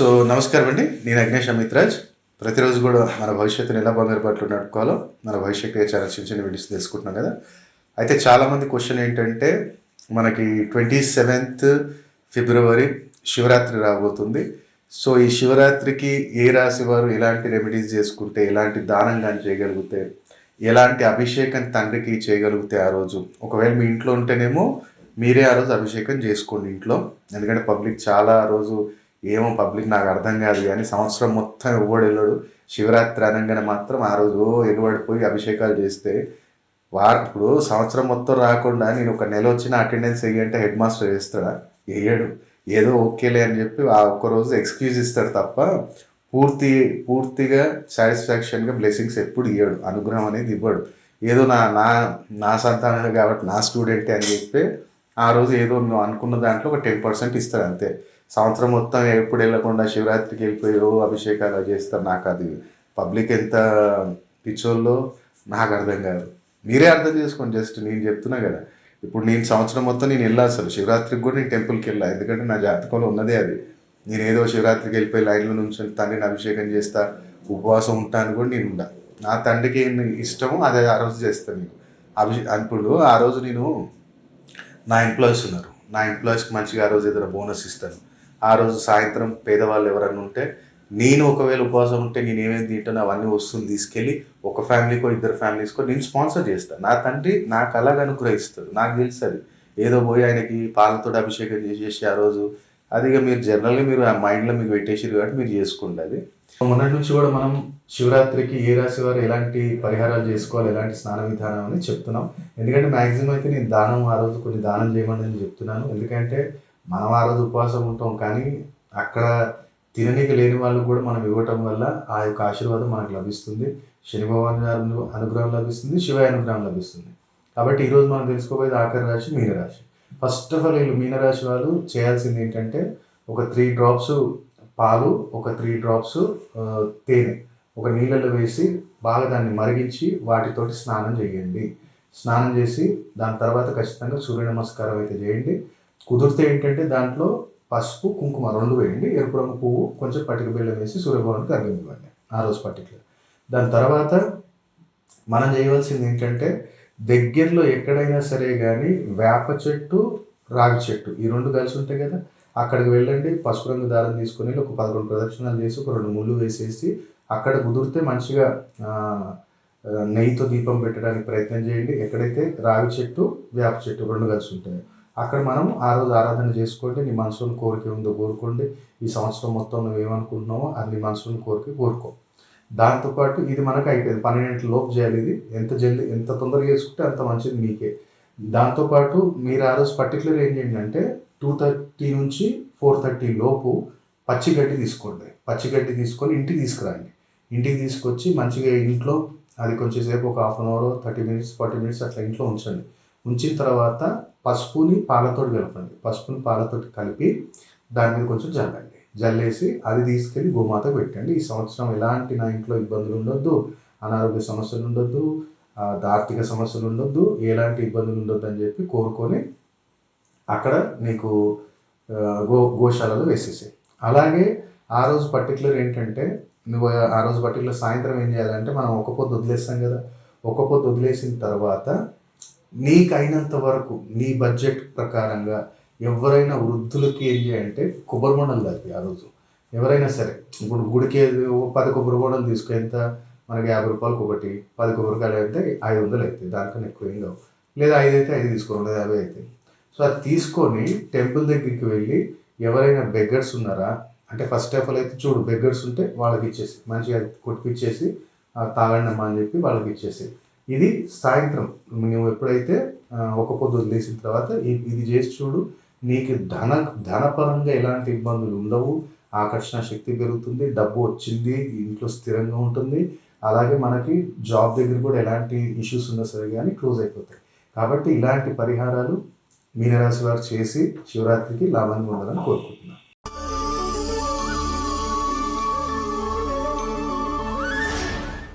So నమస్కారం అండి. నేను అగ్నేష్ అమిత్రాజ్ ప్రతిరోజు కూడా మన భవిష్యత్తుని ఎలా బంగారు పట్లు నడుపుకోవాలో మన భవిష్యత్తు చాలా చిన్న చిన్న వీడియోస్ తెలుసుకుంటున్నాం కదా. అయితే చాలామంది క్వశ్చన్ ఏంటంటే మనకి ట్వంటీ సెవెంత్ ఫిబ్రవరి శివరాత్రి రాబోతుంది. సో ఈ శివరాత్రికి ఏ రాశి వారు ఎలాంటి రెమెడీస్ చేసుకుంటే ఎలాంటి దానం కానీ చేయగలిగితే ఎలాంటి అభిషేకం తండ్రికి చేయగలిగితే ఆ రోజు? ఒకవేళ మీ ఇంట్లో ఉంటేనేమో మీరే ఆ రోజు అభిషేకం చేసుకోండి ఇంట్లో. ఎందుకంటే పబ్లిక్ చాలా ఆ రోజు ఏమో పబ్లిక్ నాకు అర్థం కాదు కానీ సంవత్సరం మొత్తం ఎవ్వడు వెళ్ళడు. శివరాత్రి అనగానే మాత్రం ఆ రోజు ఎగబడిపోయి అభిషేకాలు చేస్తే వారు ఇప్పుడు సంవత్సరం మొత్తం రాకుండా నేను ఒక నెల వచ్చిన అటెండెన్స్ వేయంటే హెడ్ మాస్టర్ వేస్తాడా? వేయడు. ఏదో ఓకేలే అని చెప్పి ఆ ఒక్క రోజు ఎక్స్క్యూజ్ ఇస్తాడు తప్ప పూర్తి పూర్తిగా సాటిస్ఫాక్షన్గా బ్లెస్సింగ్స్ ఎప్పుడు ఇవ్వడు అనుగ్రహం అనేది ఇవ్వడు. ఏదో నా నా నా సంతానమే కాబట్టి నా స్టూడెంటే అని చెప్పి ఆ రోజు ఏదో నువ్వు అనుకున్న దాంట్లో ఒక టెన్ పర్సెంట్ ఇస్తాడు అంతే. సంవత్సరం మొత్తం ఎప్పుడు వెళ్ళకుండా శివరాత్రికి వెళ్ళిపోయో అభిషేకాలు చేస్తారు. నాకు అది పబ్లిక్ ఎంత పిచ్చోళ్ళో నాకు అర్థం కాదు. మీరే అర్థం చేసుకోండి. జస్ట్ నేను చెప్తున్నా కదా. ఇప్పుడు నేను సంవత్సరం మొత్తం నేను వెళ్ళా అసలు. శివరాత్రికి కూడా నేను టెంపుల్కి వెళ్ళా. ఎందుకంటే నా జాతకంలో ఉన్నదే అది. నేను ఏదో శివరాత్రికి వెళ్ళిపోయి లైన్లో నుంచి తండ్రిని అభిషేకం చేస్తా ఉపవాసం ఉంటాను కూడా నేను ఉండా. నా తండ్రికి ఏం ఇష్టమో అదే ఆ రోజు చేస్తాను నేను. అభిషే అప్పుడు ఆ రోజు నేను నా ఎంప్లాయీస్ ఉన్నారు. నా ఎంప్లాయీస్కి మంచిగా ఆ రోజు ఏదైనా బోనస్ ఇస్తాను. ఆ రోజు సాయంత్రం పేదవాళ్ళు ఎవరన్నా ఉంటే నేను ఒకవేళ ఉపవాసం ఉంటే నేను ఏమేమి తింటాను అవన్నీ వస్తుంది తీసుకెళ్ళి ఒక ఫ్యామిలీకో ఇద్దరు ఫ్యామిలీస్కో నేను స్పాన్సర్ చేస్తాను నా తండ్రి నాకు అలాగ అనుగ్రహిస్తాడు. నాకు తెలుసు అది. ఏదో పోయి ఆయనకి పాలతో అభిషేకం చేసేసి ఆ రోజు అది ఇక మీరు జనరల్గా మీరు ఆ మైండ్లో మీకు పెట్టేసారు కాబట్టి మీరు చేసుకోండి అది. మొన్నటి నుంచి కూడా మనం శివరాత్రికి ఏ రాశి వారు ఎలాంటి పరిహారాలు చేసుకోవాలి ఎలాంటి స్నాన విధానం అని చెప్తున్నాం. ఎందుకంటే మ్యాక్సిమం అయితే నేను దానం ఆ రోజు కొన్ని దానం చేయమని నేను చెప్తున్నాను. ఎందుకంటే మనం ఆ రోజు ఉపవాసం ఉంటాం కానీ అక్కడ తిననీకి లేని వాళ్ళకు కూడా మనం ఇవ్వటం వల్ల ఆ యొక్క ఆశీర్వాదం మనకు లభిస్తుంది. శని భగవాన్ గారి అనుగ్రహం లభిస్తుంది శివ అనుగ్రహం లభిస్తుంది. కాబట్టి ఈరోజు మనం తెలుసుకోబోయేది ఆఖరి రాశి మీనరాశి. ఫస్ట్ ఆఫ్ ఆల్ వీళ్ళు మీనరాశి వాళ్ళు చేయాల్సింది ఏంటంటే ఒక త్రీ డ్రాప్స్ పాలు ఒక త్రీ డ్రాప్స్ తేనె. ఒక నీళ్ళలో వేసి బాగా దాన్ని మరిగించి వాటితోటి స్నానం చేయండి. స్నానం చేసి దాని తర్వాత ఖచ్చితంగా సూర్య నమస్కారం అయితే చేయండి. కుదిరితే ఏంటంటే దాంట్లో పసుపు కుంకుమ రెండు వేయండి. ఎరుపు రంగు పువ్వు కొంచెం పట్టిక బెల్లం వేసి సూర్యభగవానికి అర్ఘం ఇవ్వండి ఆ రోజు పర్టికులర్ దాని తర్వాత మనం చేయవలసింది ఏంటంటే దగ్గరలో ఎక్కడైనా సరే కానీ వేప చెట్టు రాగి చెట్టు ఈ రెండు కలిసి ఉంటాయి కదా అక్కడికి వెళ్ళండి. పసుపు రంగు దారం తీసుకొని ఒక పదకొండు ప్రదక్షిణాలు చేసి ఒక రెండు ముళ్ళు వేసేసి అక్కడ కుదిరితే మంచిగా నెయ్యితో దీపం పెట్టడానికి ప్రయత్నం చేయండి. ఎక్కడైతే రావి చెట్టు వేప చెట్టు రెండు కలిసి ఉంటాయి అక్కడ మనం ఆ రోజు ఆరాధన చేసుకోండి నీ మనసులో కోరిక ఉందో కోరుకోండి. ఈ సంవత్సరం మొత్తం నువ్వు ఏమనుకుంటున్నావో అది నీ మనసులో కోరిక కోరుకో. దాంతోపాటు ఇది మనకు అయిపోయింది. పన్నెండింటి లోపు చేయాలి ఇది. ఎంత జల్దీ ఎంత తొందరగా చేసుకుంటే అంత మంచిది మీకే. దాంతోపాటు మీరు ఆ రోజు పర్టికులర్ ఏం చేయండి అంటే టూ థర్టీ నుంచి ఫోర్ థర్టీ లోపు పచ్చిగడ్డి తీసుకోండి. పచ్చిగడ్డి తీసుకొని ఇంటికి తీసుకురండి. ఇంటికి తీసుకొచ్చి మంచిగా ఇంట్లో అది కొంచెం సేపు ఒక half an hour thirty minutes forty minutes అట్లా ఇంట్లో ఉంచండి. ఉంచిన తర్వాత పసుపుని పాలతోటి కలపండి. పసుపుని పాలతోటి కలిపి దాని మీద కొంచెం జల్లండి. జల్లేసి అది తీసుకెళ్ళి గోమాత పెట్టండి. ఈ సంవత్సరం ఎలాంటి నా ఇంట్లో ఇబ్బందులు ఉండొద్దు అనారోగ్య సమస్యలు ఉండొద్దు ఆర్థిక సమస్యలు ఉండొద్దు ఎలాంటి ఇబ్బందులు ఉండొద్దు అని చెప్పి కోరుకొని అక్కడ నీకు గో గోశాలలో వేసేసాయి అలాగే ఆ రోజు పర్టికులర్ ఏంటంటే నువ్వు ఆ రోజు పర్టికులర్ సాయంత్రం ఏం చేయాలంటే మనం ఒక పొద్దు వదిలేస్తాం కదా. ఒక పొద్దు వదిలేసిన తర్వాత నీకు వరకు నీ బడ్జెట్ ప్రకారంగా ఎవరైనా వృద్ధులకి ఏం చేయాలంటే కొబ్బరి బొండం కలిపి ఆ రోజు. ఎవరైనా సరే ఇప్పుడు గుడికి పది కొబ్బరి బొండలు తీసుకెంత మనకి యాభై రూపాయలకు ఒకటి పది కొబ్బరికాయలు అయితే ఐదు వందలు అవుతాయి దానికన్నా ఎక్కువ ఏం కావు. లేదా ఐదు అయితే ఐదు తీసుకోండి లేదా యాభై అవుతాయి సో అది తీసుకొని టెంపుల్ దగ్గరికి వెళ్ళి ఎవరైనా బెగ్గర్స్ ఉన్నారా? అంటే ఫస్ట్ ఆఫ్ ఆల్ అయితే చూడు బెగ్గర్స్ ఉంటే వాళ్ళకి ఇచ్చేసి మంచిగా కొట్టిపిచ్చేసి తాగండి అమ్మా అని చెప్పి వాళ్ళకి ఇచ్చేసి. ఇది సాయంత్రం. నువ్వు ఎప్పుడైతే ఒక పొద్దు వదిలేసిన తర్వాత ఇది చేసి చూడు నీకు ధన ధనపరంగా ఎలాంటి ఇబ్బందులు ఉండవు. ఆకర్షణ శక్తి పెరుగుతుంది డబ్బు వచ్చింది ఇంట్లో స్థిరంగా ఉంటుంది. అలాగే మనకి జాబ్ దగ్గర కూడా ఎలాంటి ఇష్యూస్ ఉన్నా సరే కానీ క్లోజ్ అయిపోతాయి. కాబట్టి ఇలాంటి పరిహారాలు మీనరాశి వారు చేసి శివరాత్రికి లాభాన్ని పొందాలని కోరుకుంటున్నాను.